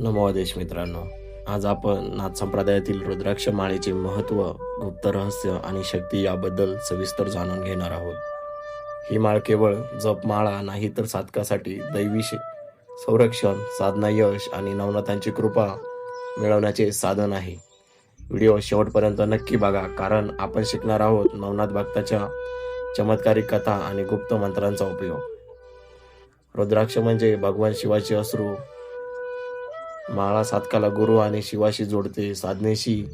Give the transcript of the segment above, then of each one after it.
नमोदेश मित्रांनो. आज आपण नाथ संप्रदायातील रुद्राक्ष माळेचे महत्त्व गुप्त रहस्य आणि शक्ती याबद्दल सविस्तर जाणून घेणार आहोत. ही माळ केवळ जपमाळा नाही तर साधकासाठी दैवी संरक्षण साधना यश आणि नवनाथांची कृपा मिळवण्याचे साधन आहे. व्हिडिओ शेवटपर्यंत नक्की बघा कारण आपण शिकणार आहोत नवनाथ भक्ताच्या चमत्कारिक कथा आणि गुप्त मंत्रांचा उपयोग. रुद्राक्ष म्हणजे भगवान शिवाचे अश्रू माळा साधकाला गुरु आणि शिवाशी जोडते साधनेशी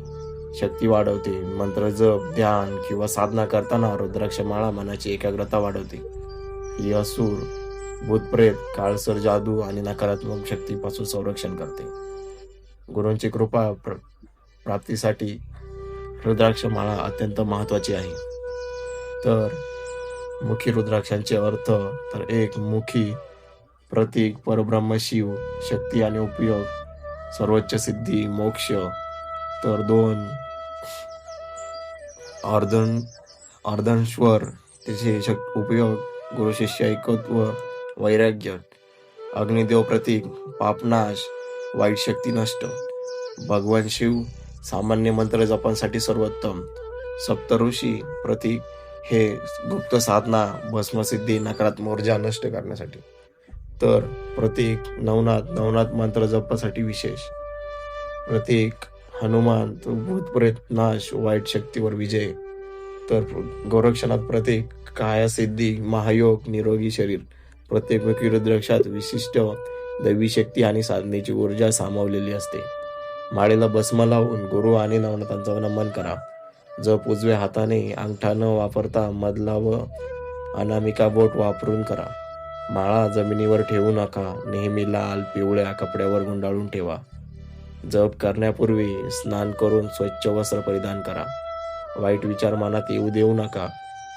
शक्ती वाढवते. मंत्र जप ध्यान किंवा साधना करताना रुद्राक्ष माळा मनाची एकाग्रता वाढवते. ही असुर भूतप्रेत काळसर जादू आणि नकारात्मक शक्तीपासून संरक्षण करते. गुरूंची कृपा प्र- प्राप्तीसाठी रुद्राक्ष माळा अत्यंत महत्वाची आहे. तर मुखी रुद्राक्षांचे अर्थ तर एक मुखी प्रतीक परब्रह्म शिव शक्ती आणि उपयोग सर्वोच्च सिद्धी मोक्ष तर दोन. अर्धन अर्धनश्वर त्याचे शक उपयोग गुरु शिष्य ऐकत्व वैराग्य अग्निदेव प्रतीक पापनाश वाईट शक्ती नष्ट. भगवान शिव सामान्य मंत्र जपांसाठी सर्वोत्तम. सप्तऋषी प्रतीक हे गुप्त साधना भस्मसिद्धी नकारात्मक ऊर्जा नष्ट करण्यासाठी. तर प्रतीक नवनाथ नवनाथ मंत्र जपासाठी विशेष. प्रतीक हनुमान तो भूतप्रेत नाश वाईट शक्तीवर विजय. तर गोरक्षनाथ प्रतीक कायासिद्धी महायोग निरोगी शरीर प्रत्येक मुखी रुद्राक्षात विशिष्ट दैवी शक्ती आणि साधनेची ऊर्जा सामावलेली असते. माळेला भस्म लावून गुरु आणि नवनाथांचा नमन करा. जप उजव्या हाताने अंगठा न वापरता मधला व अनामिका बोट वापरून करा. माळा जमिनीवर ठेवू नका. नेहमी लाल पिवळ्या कपड्यावर गुंडाळून ठेवा. जप करण्यापूर्वी स्नान करून स्वच्छ वस्त्र परिधान करा. वाईट विचार मनात येऊ देऊ नका.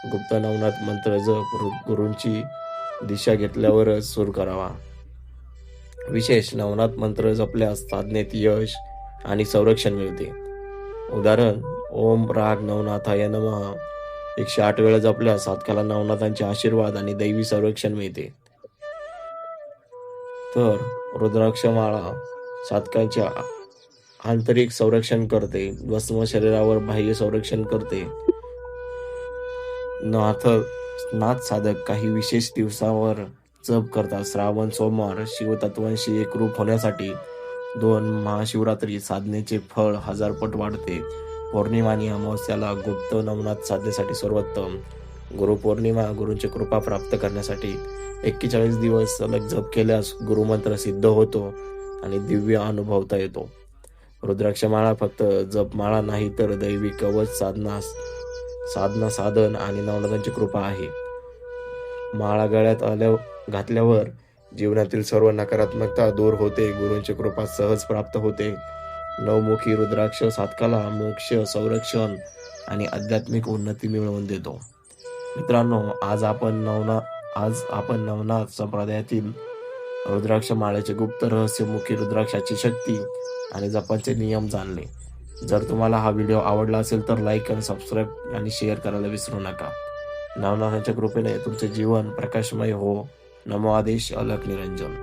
गुप्त नवनाथ मंत्र जप गुरूंची दिशा घेतल्यावरच सुरू करावा. विशेष नवनाथ मंत्र जपल्यास साधनेत यश आणि संरक्षण मिळते. उदाहरण ओम राग नवनाथाय नमः. एकशे आठ वेळा जपल्यास साधकाला नवनाथांचे आशीर्वाद आणि दैवी संरक्षण मिळते. तर रुद्राक्षमाळा माळा सातकाच्या आंतरिक संरक्षण करते भस्म शरीरावर बाह्य संरक्षण करते. नाथ नाथ साधक काही विशेष दिवसावर जप करतात. श्रावण सोमवार शिवतत्वांशी एकरूप होण्यासाठी दोन महाशिवरात्री साधनेचे फळ हजारपट वाढते. पौर्णिमा आणि अमावस्याला गुप्त नवनाथ साधण्यासाठी सर्वोत्तम. गुरुपौर्णिमा गुरूंची कृपा प्राप्त करण्यासाठी एक्केचाळीस दिवस सलग जप केल्यास गुरुमंत्र सिद्ध होतो आणि दिव्य अनुभवता येतो. रुद्राक्षमाळा फक्त जपमाळा नाही तर दैवी कवच साधना साधना साधन आणि नवनाथांची कृपा आहे. माळा गळ्यात आल्या घातल्यावर जीवनातील सर्व नकारात्मकता दूर होते गुरूंची कृपा सहज प्राप्त होते. नवमुखी रुद्राक्ष साधकाला मोक्ष संरक्षण आणि आध्यात्मिक उन्नती मिळवून देतो. मित्रांनो आज आपण नवना आज आपण नवनाथ संप्रदायातील रुद्राक्ष माळ्याचे गुप्त रहस्यमुखी रुद्राक्षाची शक्ती आणि जपानचे नियम जाणले. जर तुम्हाला हा व्हिडिओ आवडला असेल तर लाईक आणि सबस्क्राईब आणि शेअर करायला विसरू नका. नवनाथांच्या कृपेने तुमचे जीवन प्रकाशमय हो. नमो आदेश अलक निरंजन.